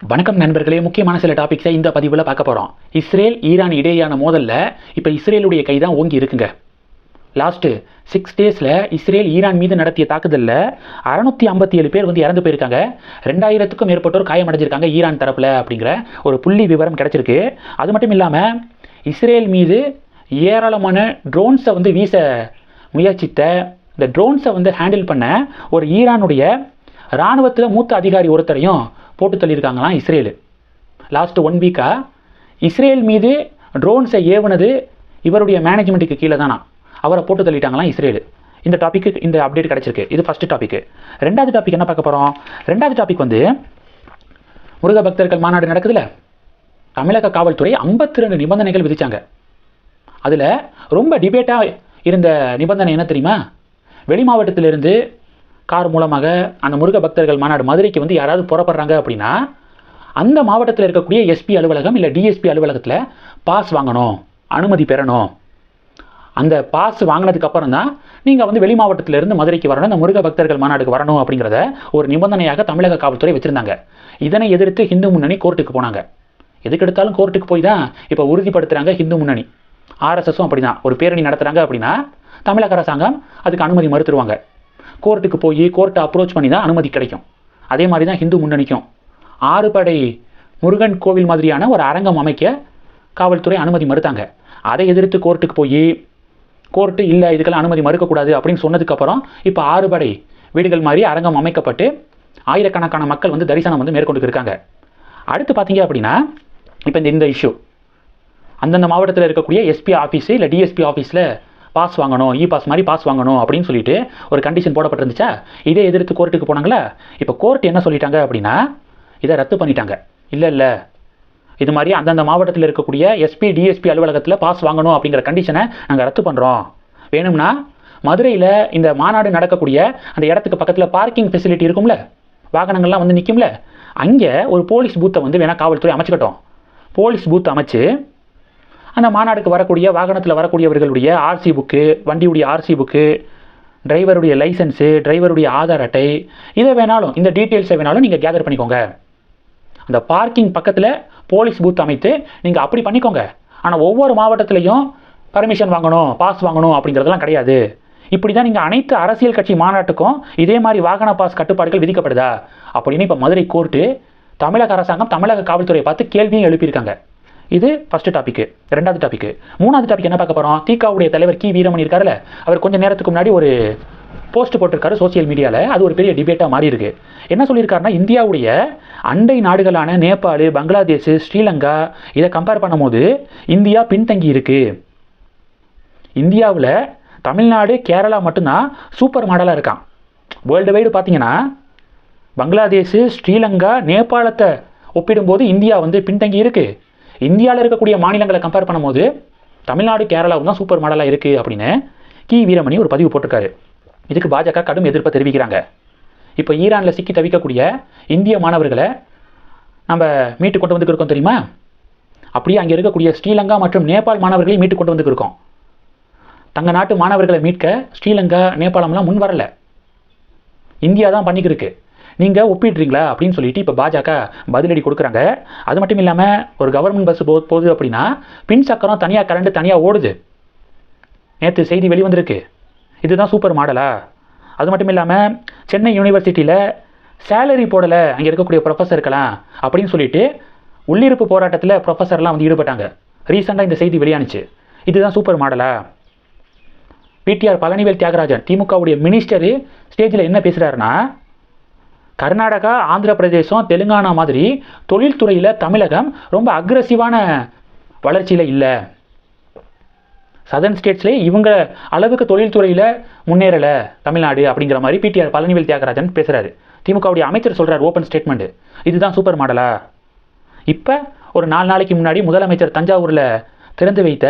வணக்கம் நண்பர்களே முக்கியமான சில டாபிக்ஸை இந்த பதிவில் பார்க்க போகிறோம் இஸ்ரேல் ஈரான் இடையேயான மோதலில் இப்போ இஸ்ரேலுடைய கை தான் ஓங்கி இருக்குங்க. லாஸ்ட்டு சிக்ஸ் டேஸில் இஸ்ரேல் ஈரான் மீது நடத்திய தாக்குதலில் அறநூற்றி ஐம்பத்தி ஏழு பேர் வந்து இறந்து போயிருக்காங்க. ரெண்டாயிரத்துக்கும் மேற்பட்டோர் காயமடைஞ்சிருக்காங்க ஈரான் தரப்பில் அப்படிங்கிற ஒரு புள்ளி விவரம் கிடச்சிருக்கு. அது மட்டும் இல்லாமல் இஸ்ரேல் மீது ஏராளமான ட்ரோன்ஸை வந்து வீச முயற்சித்த இந்த ட்ரோன்ஸை வந்து ஹேண்டில் பண்ண ஒரு ஈரானுடைய இராணுவத்தில் மூத்த அதிகாரி ஒருத்தரையும் போட்டு தள்ளியிருக்காங்களாம் இஸ்ரேலு. லாஸ்ட் ஒன் வீக்காக இஸ்ரேல் மீது ட்ரோன்ஸை ஏவுனது இவருடைய மேனேஜ்மெண்ட்டுக்கு கீழே தானா அவரை போட்டு தள்ளிட்டாங்களாம் இஸ்ரேலு. இந்த டாப்பிக்கு இந்த அப்டேட் கிடச்சிருக்கு. இது ஃபஸ்ட்டு டாப்பிக்கு ரெண்டாவது டாபிக் என்ன பார்க்க போகிறோம் ரெண்டாவது டாபிக் வந்து முருக பக்தர்கள் மாநாடு நடக்குதுல்ல தமிழக காவல்துறை ஐம்பத்தி ரெண்டு நிபந்தனைகள் விதித்தாங்க அதில் ரொம்ப டிபேட்டாக இருந்த நிபந்தனை என்ன தெரியுமா? வெளி மாவட்டத்திலிருந்து கார் மூலமாக அந்த முருக பக்தர்கள் மாநாடு மதுரைக்கு வந்து யாராவது புறப்படுறாங்க அப்படின்னா அந்த மாவட்டத்தில் இருக்கக்கூடிய எஸ்பி அலுவலகம் இல்லை டிஎஸ்பி அலுவலகத்தில் பாஸ் வாங்கணும் அனுமதி பெறணும். அந்த பாஸ் வாங்கினதுக்கு அப்புறம் தான் நீங்கள் வந்து வெளி மாவட்டத்திலிருந்து மதுரைக்கு வரணும் இந்த முருக பக்தர்கள் மாநாடுக்கு வரணும் அப்படிங்கிறத ஒரு நிபந்தனையாக தமிழக காவல்துறை வச்சுருந்தாங்க. இதனை எதிர்த்து ஹிந்து முன்னணி கோர்ட்டுக்கு போனாங்க. எதுக்கு எடுத்தாலும் கோர்ட்டுக்கு போய் தான் இப்போ உறுதிப்படுத்துகிறாங்க ஹிந்து முன்னணி. ஆர்எஸ்எஸும் அப்படி தான் ஒரு பேரணி நடத்துகிறாங்க அப்படின்னா தமிழக அரசாங்கம் அதுக்கு அனுமதி மறுத்துருவாங்க. கோர்ட்டுக்கு போய் கோர்ட்டை அப்ரோச் பண்ணி தான் அனுமதி கிடைக்கும். அதே மாதிரி தான் ஹிந்து முன்னணிக்கும். ஆறு படை முருகன் கோவில் மாதிரியான ஒரு அரங்கம் அமைக்க காவல்துறை அனுமதி மறுத்தாங்க. அதை எதிர்த்து கோர்ட்டுக்கு போய் கோர்ட்டு இல்லை இதுக்கெல்லாம் அனுமதி மறுக்கக்கூடாது அப்படின்னு சொன்னதுக்கப்புறம் இப்போ ஆறுபடை வீடுகள் மாதிரி அரங்கம் அமைக்கப்பட்டு ஆயிரக்கணக்கான மக்கள் வந்து தரிசனம் வந்து மேற்கொண்டு இருக்காங்க. அடுத்து பார்த்தீங்க அப்படின்னா இப்போ இந்த இந்த இஷ்யூ அந்தந்த மாவட்டத்தில் இருக்கக்கூடிய எஸ்பி ஆஃபீஸு இல்லை டிஎஸ்பி ஆஃபீஸில் பாஸ் வாங்கணும் இ பாஸ் மாதிரி பாஸ் வாங்கணும் அப்படின்னு சொல்லிட்டு ஒரு கண்டிஷன் போடப்பட்டிருந்துச்சா? இதே எதிர்த்து கோர்ட்டுக்கு போனாங்களா? இப்போ கோர்ட் என்ன சொல்லிட்டாங்க அப்படின்னா இதை ரத்து பண்ணிட்டாங்க. இல்லை இல்லை. இது மாதிரி அந்தந்த மாவட்டத்தில் இருக்கக்கூடிய எஸ்பி டிஎஸ்பி அலுவலகத்தில் பாஸ் வாங்கணும் அப்படிங்கிற கண்டிஷனை நாங்கள் ரத்து பண்ணுறோம் வேணும்னா மதுரையில் இந்த மாநாடு நடக்கக்கூடிய அந்த இடத்துக்கு பக்கத்தில் பார்க்கிங் ஃபெசிலிட்டி இருக்கும்ல? வாகனங்கள்லாம் வந்து நிற்கும்ல அங்கே ஒரு போலீஸ் பூத்தை வந்து வேணால் காவல்துறை அமைச்சுக்கட்டும். போலீஸ் பூத் அமைச்சு அந்த மாநாடுக்கு வரக்கூடிய வாகனத்தில் வரக்கூடியவர்களுடைய ஆர்சி புக்கு வண்டியுடைய ஆர்சி புக்கு டிரைவருடைய லைசன்ஸு டிரைவருடைய ஆதார் அட்டை இதை வேணாலும் இந்த டீட்டெயில்ஸை வேணாலும் நீங்கள் கேதர் பண்ணிக்கோங்க. அந்த பார்க்கிங் பக்கத்தில் போலீஸ் பூத் அமைத்து நீங்கள் அப்படி பண்ணிக்கோங்க. ஆனால் ஒவ்வொரு மாவட்டத்திலையும் பர்மிஷன் வாங்கணும் பாஸ் வாங்கணும் அப்படிங்கிறதெல்லாம் கிடையாது. இப்படி தான் நீங்கள் அனைத்து அரசியல் கட்சி மாநாட்டுக்கும் இதே மாதிரி வாகன பாஸ் கட்டுப்பாடுகள் விதிக்கப்படுதா? அப்படின்னு இப்போ மதுரை கோர்ட்டு தமிழக அரசாங்கம் தமிழக காவல்துறையை பார்த்து கேள்வியும் எழுப்பியிருக்காங்க. இது ஃபஸ்ட்டு டாபிக் ரெண்டாவது டாபிக் மூணாவது டாபிக் என்ன பார்க்க போகிறோம் தீக்காவுடைய தலைவர் கி. வீரமணி இருக்கார்ல அவர் கொஞ்சம் நேரத்துக்கு முன்னாடி ஒரு போஸ்ட் போட்டிருக்காரு சோசியல் மீடியாவில் அது ஒரு பெரிய டிபேட்டாக மாறி இருக்கு என்ன சொல்லியிருக்காருன்னா இந்தியாவுடைய அண்டை நாடுகளான நேபாள் பங்களாதேஷ் ஸ்ரீலங்கா இதை கம்பேர் பண்ணும்போது இந்தியா பின்தங்கி இருக்கு. இந்தியாவில் தமிழ்நாடு கேரளா மட்டும்தான் சூப்பர் மாடலாக இருக்கான். வேர்ல்டு வைடு பார்த்தீங்கன்னா பங்களாதேஷ் ஸ்ரீலங்கா நேபாளத்தை ஒப்பிடும்போது இந்தியா வந்து பின்தங்கி இருக்குது இந்தியாவில் இருக்கக்கூடிய மாநிலங்களை கம்பேர் பண்ணும்போது தமிழ்நாடு கேரளாவும் தான் சூப்பர் மாடலாக இருக்குது அப்படின்னு கி. வீரமணி ஒரு பதிவு போட்டிருக்காரு. இதுக்கு பாஜக கடும் எதிர்ப்பை தெரிவிக்கிறாங்க. இப்போ ஈரானில் சிக்கி தவிக்கக்கூடிய இந்திய மாணவர்களை நம்ம மீட்டு கொண்டு வந்துருக்கோம் தெரியுமா? அப்படியே அங்கே இருக்கக்கூடிய ஸ்ரீலங்கா மற்றும் நேபாள் மாணவர்களையும் மீட்டு கொண்டு வந்துருக்கோம் தங்க நாட்டு மாணவர்களை மீட்க ஸ்ரீலங்கா நேபாளம்லாம் முன் வரல இந்தியா தான் பண்ணிக்கிருக்கு நீங்கள் ஒப்பிடுறீங்களா அப்படின்னு சொல்லிட்டு இப்போ பாஜக பதிலடி கொடுக்குறாங்க. அது மட்டும் இல்லாமல் ஒரு கவர்மெண்ட் பஸ் போ போகுது அப்படின்னா பின் சக்கரம் தனியாக கரண்ட் தனியாக ஓடுது. நேற்று செய்தி வெளிவந்திருக்கு. இதுதான் சூப்பர் மாடலா அது மட்டும் இல்லாமல் சென்னை யூனிவர்சிட்டியில் சேலரி போடலை அங்கே இருக்கக்கூடிய ப்ரொஃபஸருக்கெல்லாம் அப்படின்னு சொல்லிட்டு உள்ளிருப்பு போராட்டத்தில் ப்ரொஃபஸர்லாம் வந்து ஈடுபட்டாங்க. ரீசெண்டாக இந்த செய்தி வெளியானுச்சு. இதுதான் சூப்பர் மாடலா பிடிஆர் பழனிவேல் தியாகராஜன் திமுகவுடைய மினிஸ்டரு ஸ்டேஜில் என்ன பேசுகிறாருன்னா கர்நாடகா ஆந்திர பிரதேசம் தெலுங்கானா மாதிரி தொழில்துறையில் தமிழகம் ரொம்ப அக்ரஸிவான வளர்ச்சியில் இல்லை. சதர்ன் ஸ்டேட்ஸ்லேயே இவங்க அளவுக்கு தொழில்துறையில் முன்னேறலை தமிழ்நாடு அப்படிங்கிற மாதிரி பிடிஆர் பழனிவேல் தியாகராஜன் பேசுகிறாரு திமுகவுடைய அமைச்சர் சொல்கிறார் ஓப்பன் ஸ்டேட்மெண்ட் இதுதான் சூப்பர் மாடலா இப்போ ஒரு நாலு நாளைக்கு முன்னாடி முதலமைச்சர் தஞ்சாவூரில் திறந்து வைத்த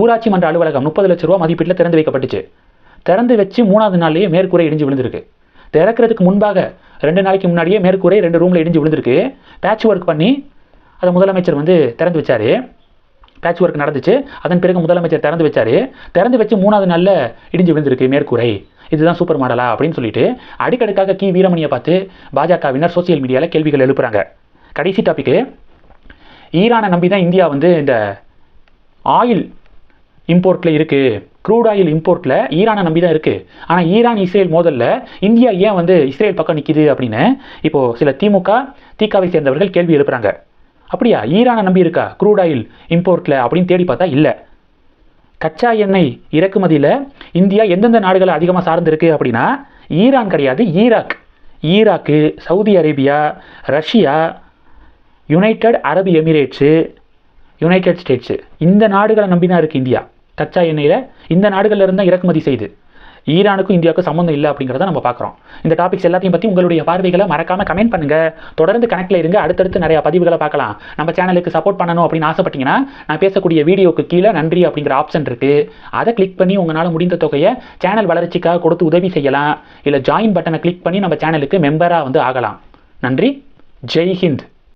ஊராட்சி மன்ற அலுவலகம் முப்பது லட்ச ரூபா மதிப்பீட்டில் திறந்து வைக்கப்பட்டுச்சு. திறந்து வச்சு மூணாவது நாள்லேயே மேற்கூரை இடிஞ்சு விழுந்திருக்கு. திறக்கிறதுக்கு முன்பாக ரெண்டு நாளைக்கு முன்னாடியே மேற்கூரை ரெண்டு ரூமில் இடிஞ்சு விழுந்திருக்கு. பேட்ச் ஒர்க் பண்ணி அதை முதலமைச்சர் வந்து திறந்து வச்சார். பேட்ச் ஒர்க் நடந்துச்சு. அதன் பிறகு முதலமைச்சர் திறந்து வச்சார். திறந்து வச்சு மூணாவது நாளில் இடிஞ்சு விழுந்திருக்கு மேற்கூரை. இதுதான் சூப்பர் மாடலா அப்படின்னு சொல்லிட்டு அடிக்கடுக்காக கி. வீரமணியை பார்த்து பாஜகவினர் சோசியல் மீடியாவில் கேள்விகள் எழுப்புறாங்க. கடைசி டாபிக்கு ஈரானை நம்பி தான் இந்தியா வந்து இந்த ஆயில் இம்போர்ட்டில் இருக்குது க்ரூட் ஆயில் இம்போர்ட்டில் ஈரானை நம்பி தான் இருக்குது ஆனால் ஈரான் இஸ்ரேல் மோதலில் இந்தியா ஏன் வந்து இஸ்ரேல் பக்கம் நிற்கிது அப்படின்னு இப்போது சில திமுக திகாவை சேர்ந்தவர்கள் கேள்வி எழுப்புறாங்க. அப்படியா? ஈரானை நம்பி இருக்கா? க்ரூட் ஆயில் இம்போர்ட்டில் அப்படின்னு தேடி பார்த்தா இல்லை. கச்சா எண்ணெய் இறக்குமதியில் இந்தியா எந்தெந்த நாடுகளை அதிகமாக சார்ந்திருக்கு அப்படின்னா ஈரான் கிடையாது Iraq. Iraq Saudi Arabia Russia United Arab Emirates United States இந்த நாடுகளை நம்பி தான் இருக்குது இந்தியா. கச்சா எண்ணெயில் இந்த நாடுகளில் இருந்தால் இறக்குமதி செய்து ஈரானுக்கும் இந்தியாவுக்கும் சம்மந்தம் இல்லை அப்படிங்கிறத நம்ம பார்க்குறோம். இந்த டாபிக்ஸ் எல்லாத்தையும் பற்றி உங்களுடைய பார்வைகளை மறக்காமல் கமெண்ட் பண்ணுங்கள் தொடர்ந்து கனெக்டில் இருங்க. அடுத்தடுத்து நிறைய பதிவுகளை பார்க்கலாம். நம்ம சேனலுக்கு சப்போர்ட் பண்ணணும் அப்படின்னு ஆசைப்பட்டீங்கன்னா நான் பேசக்கூடிய வீடியோக்கு கீழே நன்றி அப்படிங்கிற ஆப்ஷன் இருக்குது அதை கிளிக் பண்ணி உங்களால் முடிந்த தொகையை சேனல் வளர்ச்சிக்காக கொடுத்து உதவி செய்யலாம். இல்லை ஜாயின் பட்டனை கிளிக் பண்ணி நம்ம சேனலுக்கு மெம்பராக வந்து ஆகலாம். நன்றி. ஜெய் ஹிந்த்.